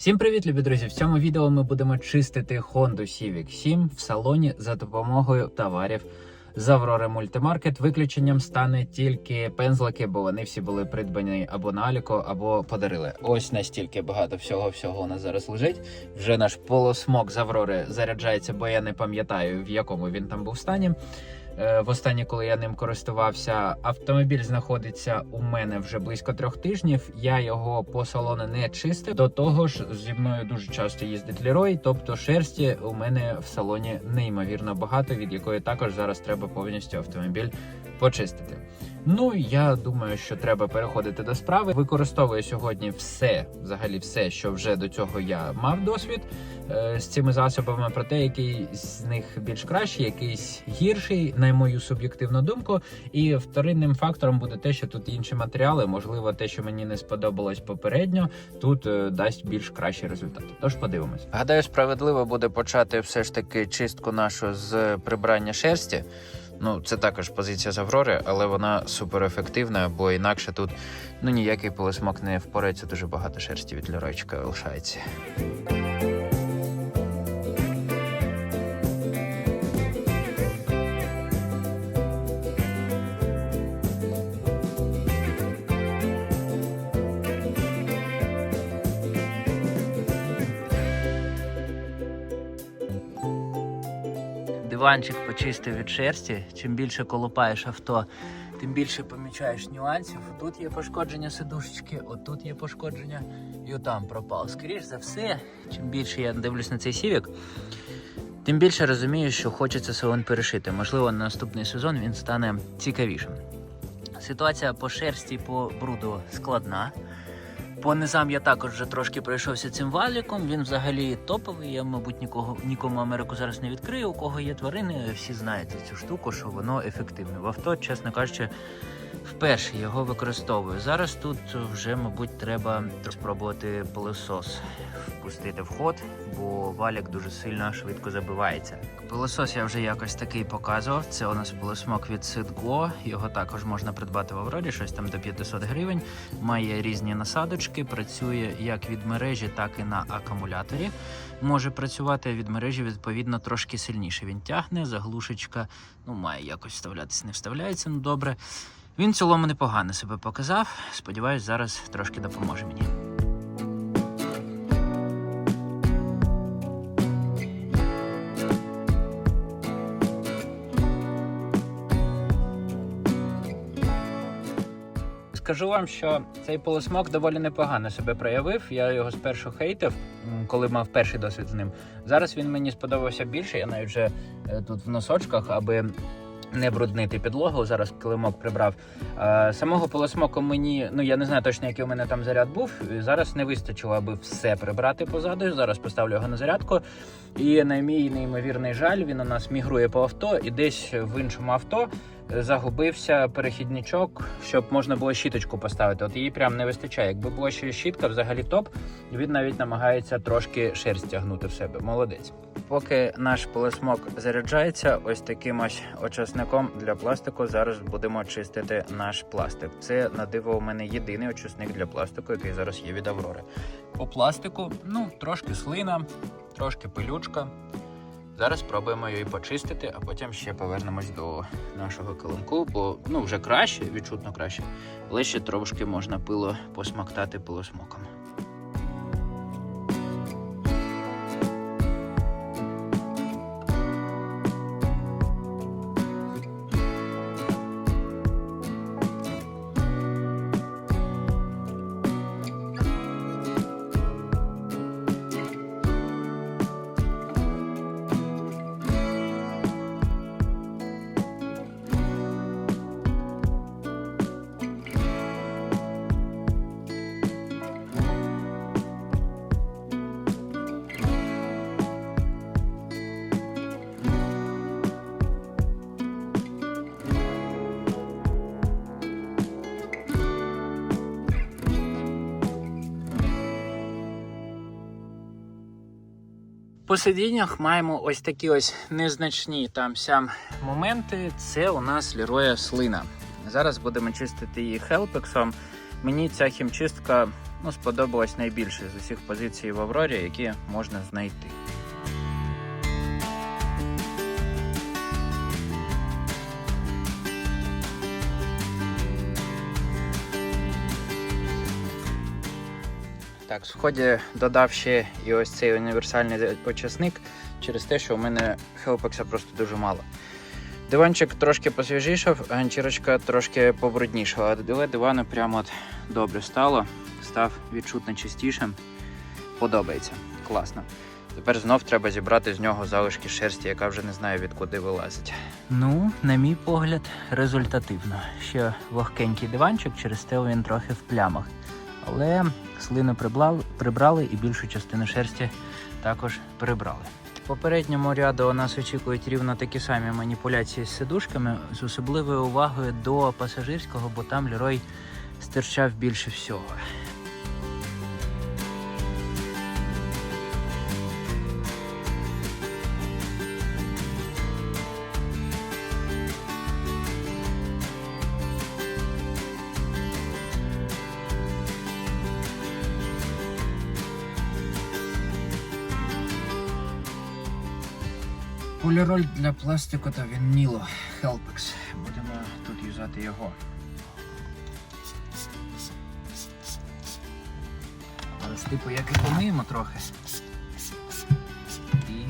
Всім привіт, любі друзі! В цьому відео ми будемо чистити Honda Civic 7 в салоні за допомогою товарів з Аврори Мультимаркет. Виключенням стане тільки пензлики, бо вони всі були придбані або на Аліко, або подарили. Ось настільки багато всього всього у нас зараз лежить. Вже наш полосмок з Аврори заряджається, бо я не пам'ятаю в якому він там був стані. Е, Востаннє, коли я ним користувався, автомобіль знаходиться у мене вже близько трьох тижнів. Я його по салону не чистив. До того ж, зі мною дуже часто їздить Лерой, тобто шерсті у мене в салоні неймовірно багато, від якої також зараз треба повністю автомобіль почистити. Ну я думаю, що треба переходити до справи. Використовую сьогодні все, взагалі, все, що вже до цього я мав досвід е, з цими засобами. Проте який з них більш кращий, якийсь гірший, на мою суб'єктивну думку. І вторинним фактором буде те, що тут інші матеріали, можливо, те, що мені не сподобалось попередньо, тут е, дасть більш кращі результати. Тож подивимось. Гадаю, справедливо буде почати все ж таки чистку нашу з прибрання шерсті. Ну, це також позиція з Аврори, але вона суперефективна, бо інакше тут ну ніякий полисмок не впорається. Дуже багато шерсті від лірочка лишається. Диванчик почистив від шерсті. Чим більше колупаєш авто, тим більше помічаєш нюансів. Тут є пошкодження сидушечки, отут є пошкодження, і отам пропав. Скоріш за все, чим більше я дивлюсь на цей сівік, тим більше розумію, що хочеться салон перешити. Можливо, на наступний сезон він стане цікавішим. Ситуація по шерсті по бруду складна. По низам я також вже трошки пройшовся цим валіком. Він взагалі топовий. Я, мабуть, нікого нікому Америку зараз не відкрию. У кого є тварини, всі знають цю штуку, що воно ефективне. В авто, чесно кажучи, вперше його використовую. Зараз тут вже, мабуть, треба спробувати пилосос впустити в ход, бо валік дуже сильно швидко забивається. Пилосос я вже якось такий показував. Це у нас пилосмок від Сидгло. Його також можна придбати в Аврорі, щось там до 500 гривень. Має різні насадочки, працює як від мережі, так і на акумуляторі. Може працювати від мережі відповідно трошки сильніше. Він тягне, заглушечка, ну має якось вставлятися, не вставляється. Ну добре. Він в цілому непогано себе показав. Сподіваюсь, зараз трошки допоможе мені. Скажу вам, що цей полосмок доволі непогано себе проявив. Я його спершу хейтив, коли мав перший досвід з ним. Зараз він мені сподобався більше. Я навіть вже е, тут в носочках, аби не бруднити підлогу. Зараз килимок прибрав. Е, Самого полосмоку мені, ну я не знаю точно, який у мене там заряд був. Зараз не вистачило, аби все прибрати позаду. Зараз поставлю його на зарядку. І на мій неймовірний жаль, він у нас мігрує по авто, і десь в іншому авто загубився перехідничок, щоб можна було щіточку поставити. От її прям не вистачає. Якби була ще щітка, взагалі топ. Він навіть намагається трошки шерсть тягнути в себе. Молодець. Поки наш полисмок заряджається, ось таким ось очисником для пластику. Зараз будемо чистити наш пластик. Це на диво у мене єдиний очисник для пластику, який зараз є від Аврори. По пластику, ну трошки слина, трошки пилючка. Зараз спробуємо її почистити, а потім ще повернемось до нашого килимку, бо ну вже краще, відчутно краще, але ще трошки можна пило посмоктати пилосмоком. По сидіннях маємо ось такі ось незначні там сям моменти. Це у нас ліроя слина. Зараз будемо чистити її хелпексом. Мені ця хімчистка ну, сподобалась найбільше з усіх позицій в Аврорі, які можна знайти. Так, в ході додав ще і ось цей універсальний очисник через те, що у мене хелпекса просто дуже мало. Диванчик трошки посвіжішав, ганчірочка трошки побруднішала, але дивану прямо от добре стало, став відчутно чистішим. Подобається. Класно. Тепер знов треба зібрати з нього залишки шерсті, яка вже не знаю відкуди вилазить. Ну, на мій погляд, результативно. Ще вогкенький диванчик, через те він трохи в плямах. Але слини прибрали, прибрали і більшу частину шерсті також прибрали. В попередньому ряду нас очікують рівно такі самі маніпуляції з сидушками з особливою увагою до пасажирського, бо там Лерой стирчав більше всього. Поліроль для пластику та вініло Helpex. Будемо тут юзати його. Зараз типу як і помиємо трохи. І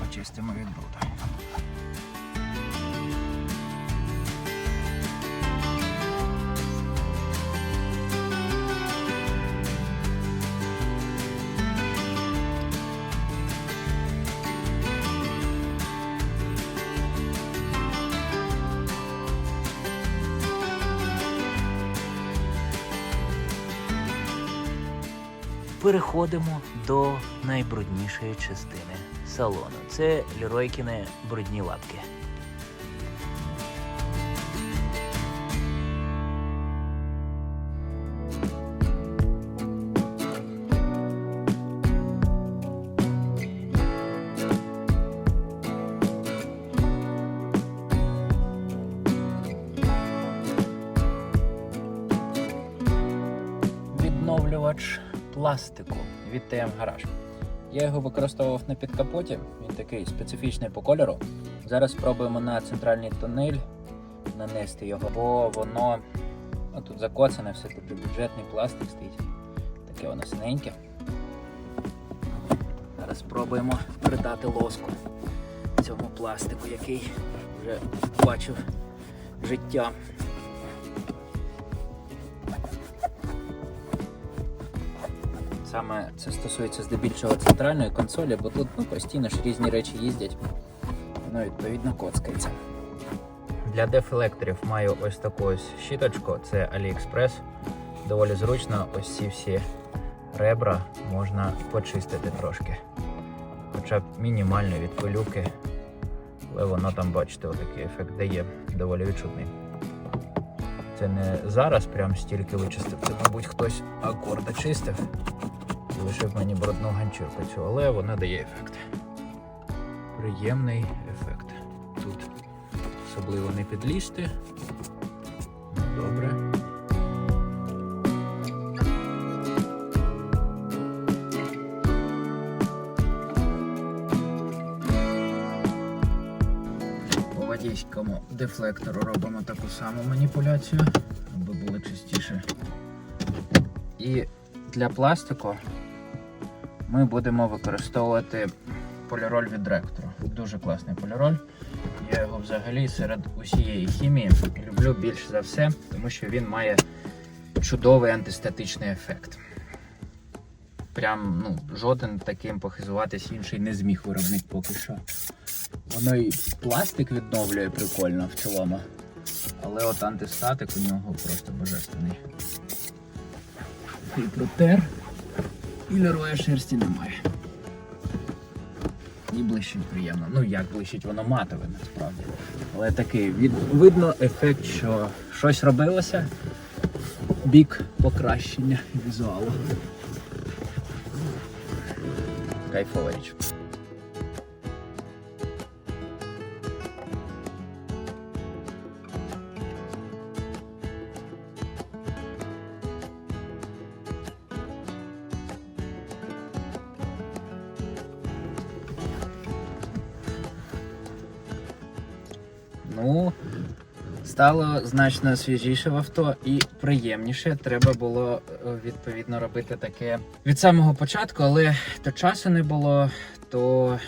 почистимо від бруду. Переходимо до найбруднішої частини салону. Це Ліройкіни брудні лапки. Відновлювач пластику від TM Garage. Я його використовував на підкапоті, він такий специфічний по кольору. Зараз спробуємо на центральний тунель нанести його, бо воно тут закоцане, все таки бюджетний пластик стоїть. Таке воно синеньке. Зараз спробуємо придати лоску цьому пластику, який вже бачив життя. Саме це стосується здебільшого центральної консолі, бо тут ну, постійно ж різні речі їздять. Воно відповідно коцкається. Для дефлекторів маю ось таку ось щіточку, це AliExpress. Доволі зручно, ось ці всі ребра можна почистити трошки. Хоча б мінімально від пилюки. Але воно там, бачите, отакий ефект дає, доволі відчутний. Це не зараз прям стільки вичистив, це, мабуть, хтось акорда чистив і лишив мені брудну ганчірку цю, але вона дає ефект. Приємний ефект. Тут особливо не підлізти. Добре. По водійському дефлектору робимо таку саму маніпуляцію, аби було чистіше. І для пластику ми будемо використовувати поліроль від ректору. Дуже класний поліроль. Я його взагалі серед усієї хімії люблю більш за все, тому що він має чудовий антистатичний ефект. Прям ну, жоден таким похизуватись інший не зміг виробник поки що. Воно і пластик відновлює прикольно в цілому. Але от антистатик у нього просто божественний. І. І лероя шерсті немає. І блищить приємно. Ну як блищить, воно матове насправді. Але такий від... видно ефект, що щось робилося. Бік покращення візуалу. Кайфова річ. Ну, стало значно свіжіше в авто і приємніше. Треба було е, відповідно робити таке від самого початку, але то часу не було, то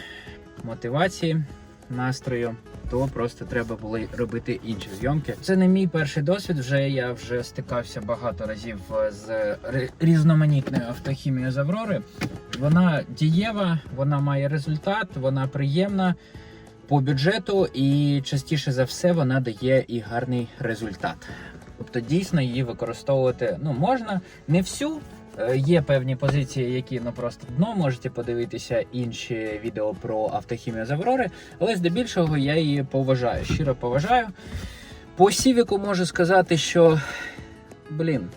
мотивації, настрою. То просто треба було робити інші зйомки. Це не мій перший досвід. Вже я вже стикався багато разів е, з різноманітною автохімією з Аврори. Вона дієва, вона має результат, вона приємна по бюджету, і частіше за все вона дає і гарний результат. Тобто дійсно її використовувати ну можна не всю. Е, Є певні позиції, які ну просто дно можете подивитися інші відео про автохімію з Аврори, але здебільшого я її поважаю, щиро поважаю. По Сівіку можу сказати, що блін,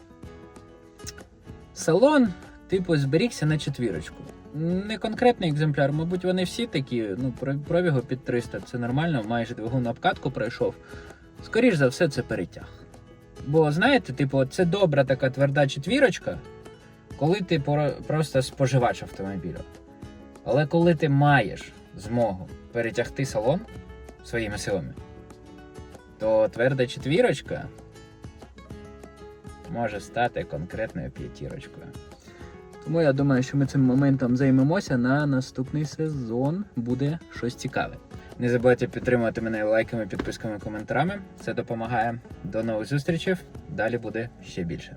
салон, типу, зберігся на четвірочку. Не конкретний екземпляр, мабуть, вони всі такі. Ну, про- пробігу під 300, це нормально, майже двигун обкатку пройшов. Скоріш за все, це перетяг. Бо знаєте, типу, це добра така тверда четвірочка, коли ти просто споживач автомобіля. Але коли ти маєш змогу перетягти салон своїми силами, то тверда четвірочка може стати конкретною п'ятірочкою. Тому я думаю, що ми цим моментом займемося на наступний сезон. Буде щось цікаве. Не забувайте підтримувати мене лайками, підписками, коментарами. Це допомагає. До нових зустрічей. Далі буде ще більше.